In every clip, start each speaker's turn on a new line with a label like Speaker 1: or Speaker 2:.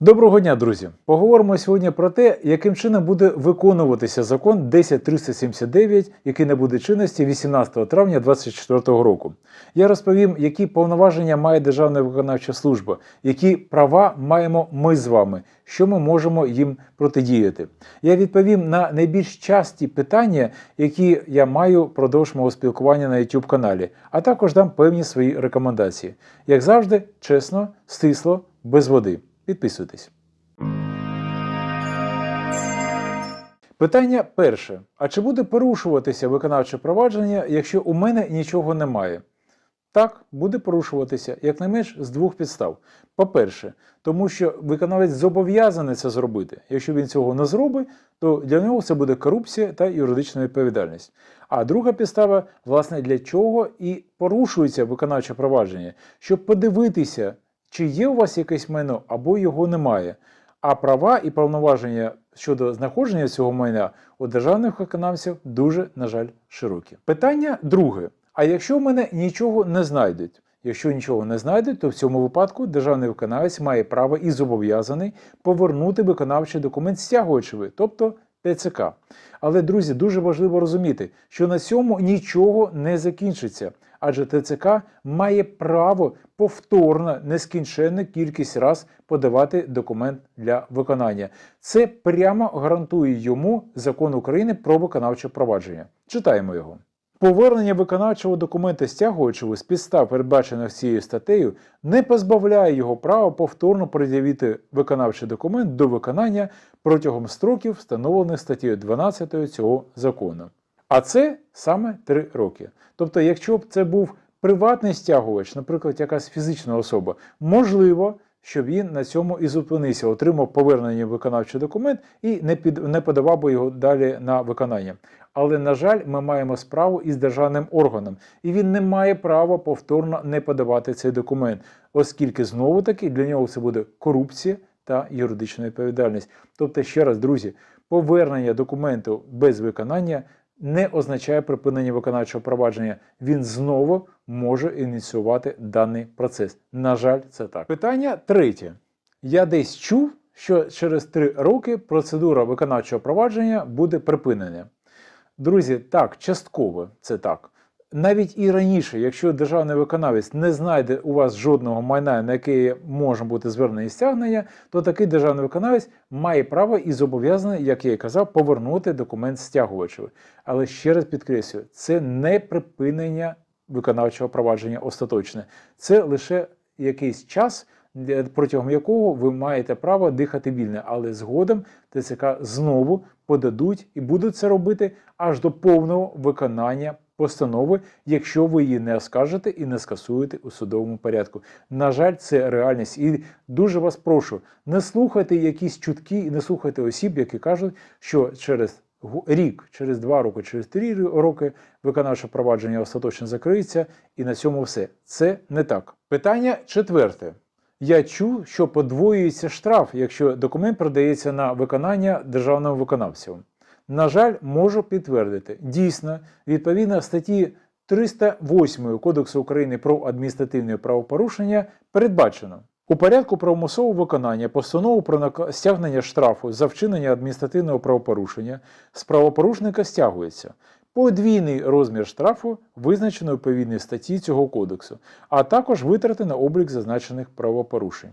Speaker 1: Доброго дня, друзі! Поговоримо сьогодні про те, яким чином буде виконуватися закон 10379, який набуде чинності 18 травня 2024 року. Я розповім, які повноваження має Державна виконавча служба, які права маємо ми з вами, що ми можемо їм протидіяти. Я відповім на найбільш часті питання, які я маю впродовж мого спілкування на YouTube каналі, а також дам певні свої рекомендації. Як завжди, чесно, стисло, без води. Підписуйтесь. Питання перше. А чи буде порушуватися виконавче провадження, якщо у мене нічого немає? Так, буде порушуватися якнайменш з двох підстав. По-перше, тому що виконавець зобов'язаний це зробити. Якщо він цього не зробить, то для нього це буде корупція та юридична відповідальність. А друга підстава, власне, для чого і порушується виконавче провадження, щоб подивитися, чи є у вас якесь майно або його немає. А права і повноваження щодо знаходження цього майна у державних виконавців дуже, на жаль, широкі. Питання друге. А якщо в мене нічого не знайдуть? Якщо нічого не знайдуть, то в цьому випадку державний виконавець має право і зобов'язаний повернути виконавчий документ стягувачеві, тобто ТЦК. Але, друзі, дуже важливо розуміти, що на цьому нічого не закінчиться. Адже ТЦК має право повторно нескінченну кількість раз подавати документ для виконання. Це прямо гарантує йому закон України про виконавче провадження. Читаємо його. Повернення виконавчого документа стягувачеву з підстав, передбачених цією статтею, не позбавляє його права повторно пред'явити виконавчий документ до виконання протягом строків, встановлених статтею 12 цього закону. А це саме 3 роки. Тобто, якщо б це був приватний стягувач, наприклад, якась фізична особа, можливо, що він на цьому і зупинився, отримав повернення виконавчий документ і не під не подавав би його далі на виконання. Але на жаль, ми маємо справу із державним органом, і він не має права повторно не подавати цей документ, оскільки знову таки для нього це буде корупція та юридична відповідальність. Тобто, ще раз, друзі, повернення документу без виконання не означає припинення виконавчого провадження. Він знову може ініціювати даний процес. На жаль, це так. Питання третє. Я десь чув, що через три роки процедура виконавчого провадження буде припинена. Друзі, так, частково це так. Навіть і раніше, якщо державний виконавець не знайде у вас жодного майна, на яке може бути звернення стягнення, то такий державний виконавець має право і зобов'язаний, як я і казав, повернути документ стягувачеві. Але ще раз підкреслюю, це не припинення виконавчого провадження остаточне, це лише якийсь час. Протягом якого ви маєте право дихати вільно, але згодом ТЦК знову подадуть і будуть це робити аж до повного виконання постанови, якщо ви її не оскаржите і не скасуєте у судовому порядку. На жаль, це реальність. І дуже вас прошу, не слухайте якісь чутки і не слухайте осіб, які кажуть, що через рік, через два роки, через три роки виконавче провадження остаточно закриється, і на цьому все. Це не так. Питання четверте. Я чув, що подвоюється штраф, якщо документ продається на виконання державним виконавцям. На жаль, можу підтвердити, дійсно, відповідно статті 308 Кодексу України про адміністративне правопорушення передбачено у порядку правомусового виконання постанову про стягнення штрафу за вчинення адміністративного правопорушення з правопорушника стягується подвійний розмір штрафу, визначено відповідній статті цього кодексу, а також витрати на облік зазначених правопорушень.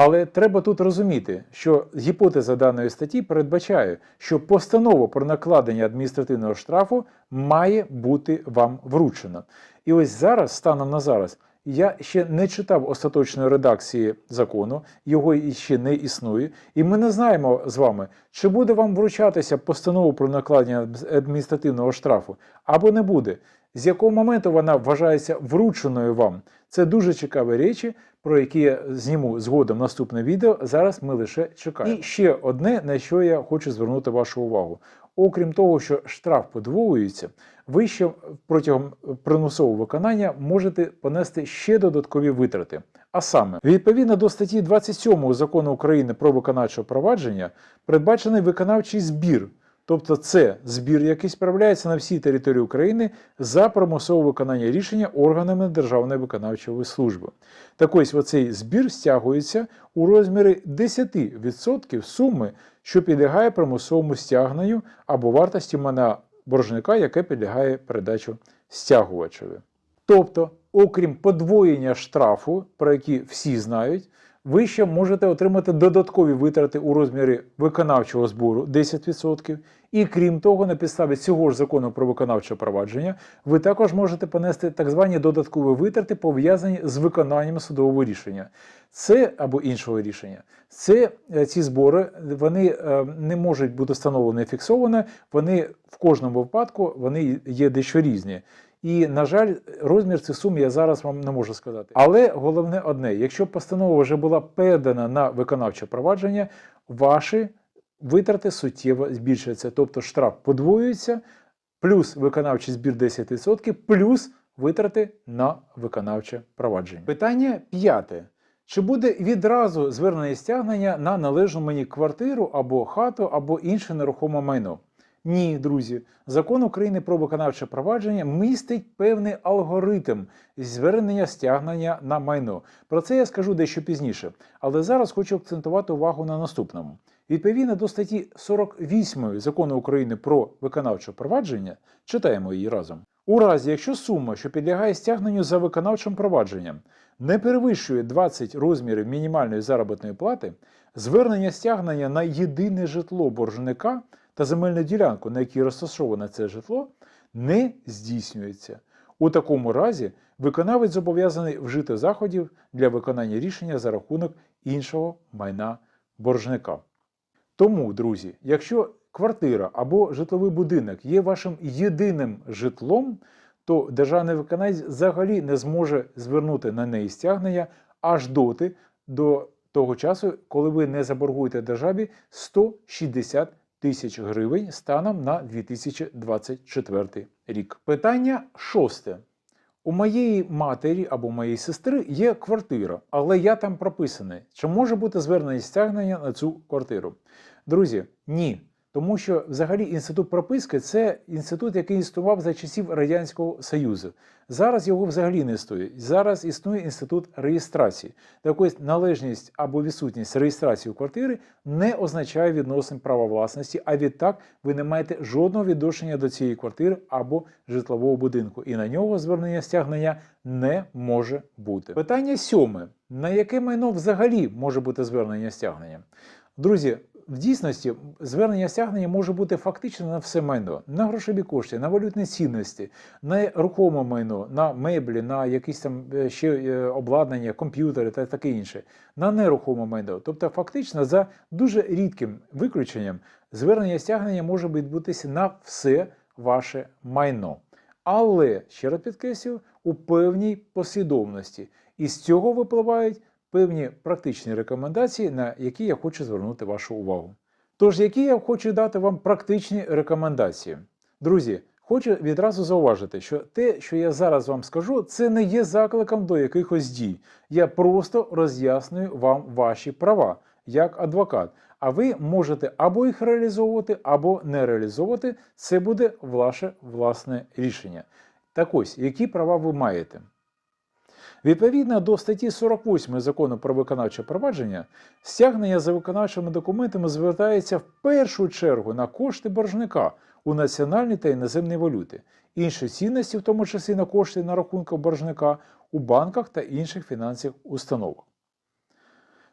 Speaker 1: Але треба тут розуміти, що гіпотеза даної статті передбачає, що постанова про накладення адміністративного штрафу має бути вам вручена. І ось зараз, станом на зараз, я ще не читав остаточної редакції закону, його ще не існує, і ми не знаємо з вами, чи буде вам вручатися постанова про накладення адміністративного штрафу, або не буде. З якого моменту вона вважається врученою вам? Це дуже цікаві речі, про які я зніму згодом наступне відео. Зараз ми лише чекаємо. І ще одне, на що я хочу звернути вашу увагу. Окрім того, що штраф подвоюється, ви ще протягом примусового виконання можете понести ще додаткові витрати. А саме, відповідно до статті 27 закону України про виконавче провадження, передбачений виконавчий збір Тобто це збір, який справляється на всій території України за примусове виконання рішення органами Державної виконавчої служби. Так ось оцей збір стягується у розмірі 10% суми, що підлягає примусовому стягненню або вартості майна боржника, яке підлягає передачу стягувачеві. Тобто, окрім подвоєння штрафу, про який всі знають, ви ще можете отримати додаткові витрати у розмірі виконавчого збору 10%. І крім того, на підставі цього ж закону про виконавче провадження, ви також можете понести так звані додаткові витрати, пов'язані з виконанням судового рішення. Це або іншого рішення. Це е, ці збори вони е, не можуть бути встановлені фіксовано, вони в кожному випадку вони є дещо різні. І, на жаль, розмір цих сум я зараз вам не можу сказати. Але головне одне: якщо постанова вже була передана на виконавче провадження, ваші витрати суттєво збільшуються. Тобто штраф подвоюється, плюс виконавчий збір 10%, плюс витрати на виконавче провадження. Питання п'яте. Чи буде відразу звернення стягнення на належну мені квартиру або хату, або інше нерухоме майно? Ні, друзі, закон України про виконавче провадження містить певний алгоритм звернення стягнення на майно. Про це я скажу дещо пізніше, але зараз хочу акцентувати увагу на наступному. Відповідно до статті 48 закону України про виконавче провадження, читаємо її разом. У разі, якщо сума, що підлягає стягненню за виконавчим провадженням, не перевищує 20 розмірів мінімальної заробітної плати, звернення стягнення на єдине житло боржника та земельну ділянку, на якій розташоване це житло, не здійснюється. У такому разі виконавець зобов'язаний вжити заходів для виконання рішення за рахунок іншого майна боржника. Тому, друзі, якщо квартира або житловий будинок є вашим єдиним житлом, то державний виконавець взагалі не зможе звернути на неї стягнення аж доти до того часу, коли ви не заборгуєте державі 160 тисяч гривень станом на 2024 рік. Питання шосте. У моєї матері або моєї сестри є квартира, але я там прописаний. Чи може бути звернення стягнення на цю квартиру? Друзі, ні. Тому що взагалі інститут прописки це інститут, який існував за часів Радянського Союзу. Зараз його взагалі не існує. Зараз існує інститут реєстрації. Так ось належність або відсутність реєстрації у квартири не означає відносин права власності, а відтак ви не маєте жодного відношення до цієї квартири або житлового будинку. І на нього звернення стягнення не може бути. Питання сьоме: на яке майно взагалі може бути звернення стягнення? Друзі, в дійсності звернення стягнення може бути фактично на все майно, на грошові кошти, на валютні цінності, на рухоме майно, на меблі, на якісь там е, ще е, обладнання, комп'ютери та таке інше, на нерухоме майно. Тобто, фактично, за дуже рідким виключенням, звернення стягнення може відбутися на все ваше майно. Але, ще раз підкреслюю, у певній послідовності. І з цього випливають певні практичні рекомендації, на які я хочу звернути вашу увагу. Тож, які я хочу дати вам практичні рекомендації. Друзі, хочу відразу зауважити, що те, що я зараз вам скажу, це не є закликом до якихось дій. Я просто роз'яснюю вам ваші права як адвокат. А ви можете або їх реалізовувати, або не реалізовувати. Це буде ваше власне рішення. Так ось, які права ви маєте? Відповідно до статті 48 закону про виконавче провадження, стягнення за виконавчими документами звертається в першу чергу на кошти боржника у національній та іноземній валюті, інші цінності, в тому числі на кошти на рахунках боржника у банках та інших фінансових установах.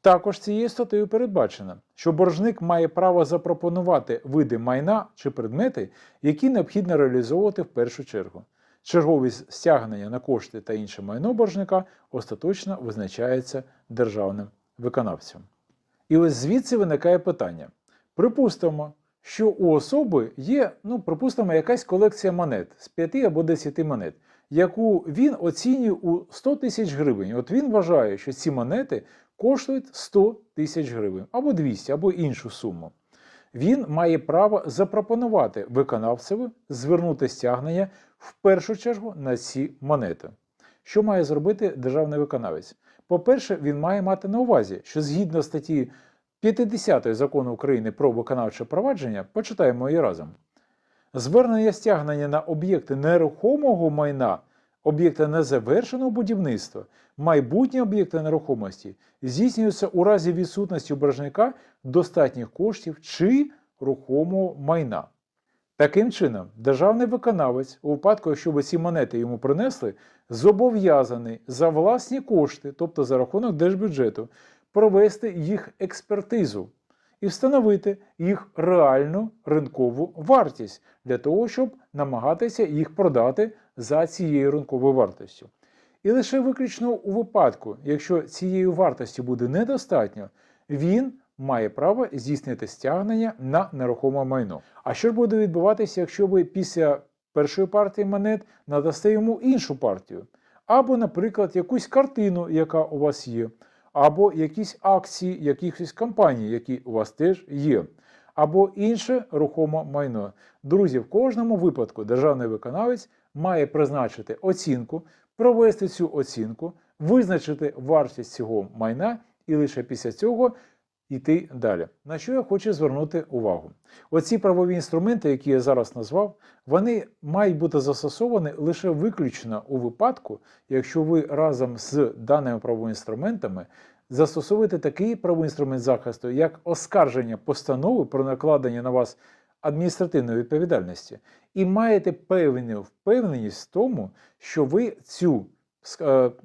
Speaker 1: Також цією статтею передбачено, що боржник має право запропонувати види майна чи предмети, які необхідно реалізовувати в першу чергу. Черговість стягнення на кошти та інше майно боржника остаточно визначається державним виконавцем. І ось звідси виникає питання: припустимо, що у особи є, ну, припустимо, якась колекція монет з 5 або 10 монет, яку він оцінює у 100 тисяч гривень. От він вважає, що ці монети коштують 100 тисяч гривень, або 200, або іншу суму. Він має право запропонувати виконавцеві звернути стягнення в першу чергу на ці монети. Що має зробити державний виконавець? По-перше, він має мати на увазі, що згідно статті 50 закону України про виконавче провадження почитаємо її разом. Звернення стягнення на об'єкти нерухомого майна, об'єкти незавершеного будівництва, майбутні об'єкти нерухомості здійснюються у разі відсутності у боржника достатніх коштів чи рухомого майна. Таким чином, державний виконавець, у випадку, якщо ви ці монети йому принесли, зобов'язаний за власні кошти, тобто за рахунок держбюджету, провести їх експертизу і встановити їх реальну ринкову вартість для того, щоб намагатися їх продати за цією ринковою вартістю. І лише виключно у випадку, якщо цієї вартості буде недостатньо, він має право здійснити стягнення на нерухоме майно. А що ж буде відбуватися, якщо ви після першої партії монет надасте йому іншу партію? Або, наприклад, якусь картину, яка у вас є, або якісь акції якихось компаній, які у вас теж є, або інше рухоме майно. Друзі, в кожному випадку державний виконавець має призначити оцінку, провести цю оцінку, визначити вартість цього майна і лише після цього йти далі. На що я хочу звернути увагу? Оці правові інструменти, які я зараз назвав, вони мають бути застосовані лише виключно у випадку, якщо ви разом з даними правовими інструментами застосовуєте такий правовий інструмент захисту, як оскарження постанови про накладення на вас адміністративної відповідальності, і маєте певну впевненість в тому, що ви цю,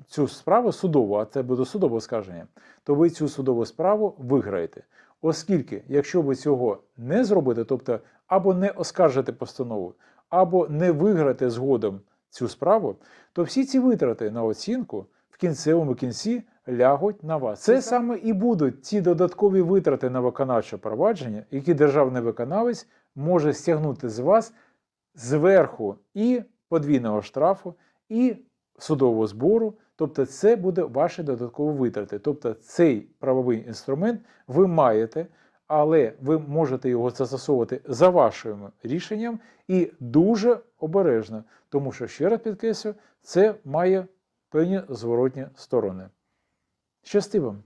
Speaker 1: цю справу судову, а це буде судове оскарження, то ви цю судову справу виграєте. Оскільки, якщо ви цього не зробите, тобто або не оскаржите постанову, або не виграєте згодом цю справу, то всі ці витрати на оцінку в кінцевому кінці лягуть на вас. Це саме і будуть ті додаткові витрати на виконавче провадження, які державний виконавець може стягнути з вас зверху і подвійного штрафу, і судового збору. Тобто, це буде ваші додаткові витрати. Тобто, цей правовий інструмент ви маєте, але ви можете його застосовувати за вашим рішенням і дуже обережно, тому що, ще раз підкреслю, це має певні зворотні сторони. Щасти вам!